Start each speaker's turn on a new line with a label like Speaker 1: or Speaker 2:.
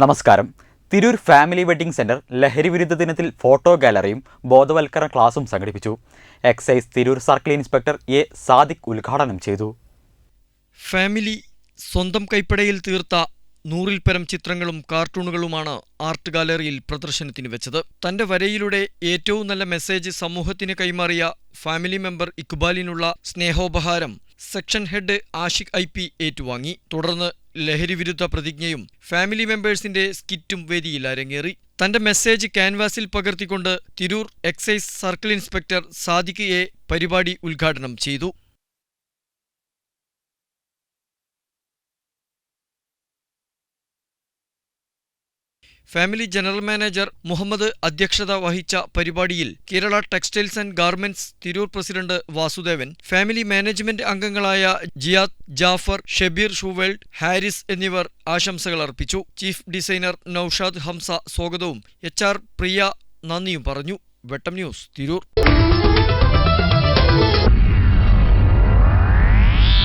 Speaker 1: നമസ്കാരം. Tirur family wedding centre ലഹരി വിരുദ്ധ ദിനത്തിൽ ഫോട്ടോ ഗാലറിയും ബോധവൽക്കരണ ക്ലാസും സംഘടിപ്പിച്ചു. Excise Tirur circle inspector A Sadiq ഉദ്ഘാടനം ചെയ്തു.
Speaker 2: ഫാമിലി സ്വന്തം കൈപ്പടയിൽ തീർത്ത നൂറിൽ പരം ചിത്രങ്ങളും കാർട്ടൂണുകളുമാണ് ആർട്ട് ഗാലറിയിൽ പ്രദർശനത്തിന് വെച്ചത്. തന്റെ വരയിലൂടെ ഏറ്റവും നല്ല മെസ്സേജ് സമൂഹത്തിന് കൈമാറിയ ഫാമിലി മെമ്പർ ഇക്ബാലിനുള്ള സ്നേഹോപഹാരം section head Ashiq I P ഏറ്റുവാങ്ങി. തുടർന്ന് ലഹരി വിരുദ്ധ പ്രതിജ്ഞയും ഫാമിലി മെമ്പേഴ്സിന്റെ സ്കിറ്റും വേദിയിൽ അരങ്ങേറി. തന്റെ മെസ്സേജ് ക്യാൻവാസിൽ പകർത്തിക്കൊണ്ട് Tirur excise circle inspector Sadiq A പരിപാടി ഉദ്ഘാടനം ചെയ്തു. ഫാമിലി ജനറൽ മാനേജർ മുഹമ്മദ് അധ്യക്ഷത വഹിച്ച പരിപാടിയിൽ Kerala textiles and garments Tirur president Vasudevan family management അംഗങ്ങളായ ജിയാദ് ജാഫർ ഷെബീർ ഷുവേൾഡ് ഹാരിസ് എന്നിവർ ആശംസകൾ അർപ്പിച്ചു. ചീഫ് ഡിസൈനർ നൌഷാദ് ഹംസ സ്വാഗതവും. എച്ച് പ്രിയ നന്ദിയും പറഞ്ഞു. വെട്ടം ന്യൂസ് തിരൂർ.